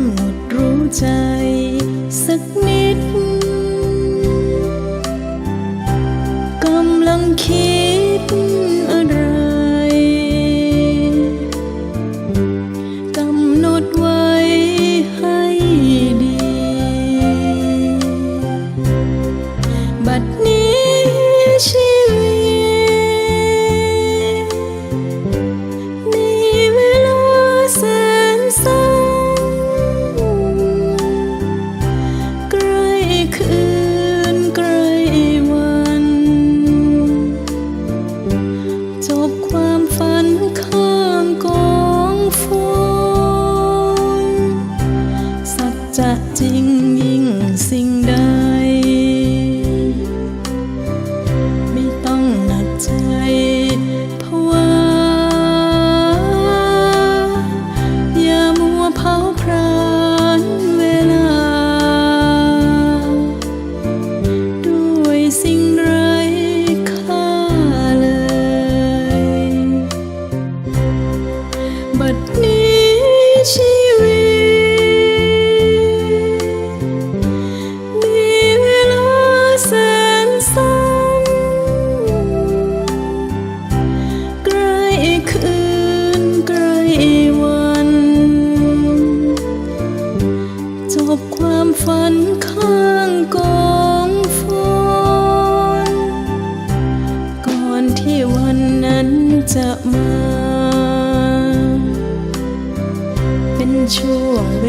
หมดรู้ใจ สักนิด บัดนี้ชีวิต มีเวลาแสนสั้นใกล้คืนใกล้วัน จบความฝันข้างกองฝนก่อนที่วันนั้นจะมา 秋来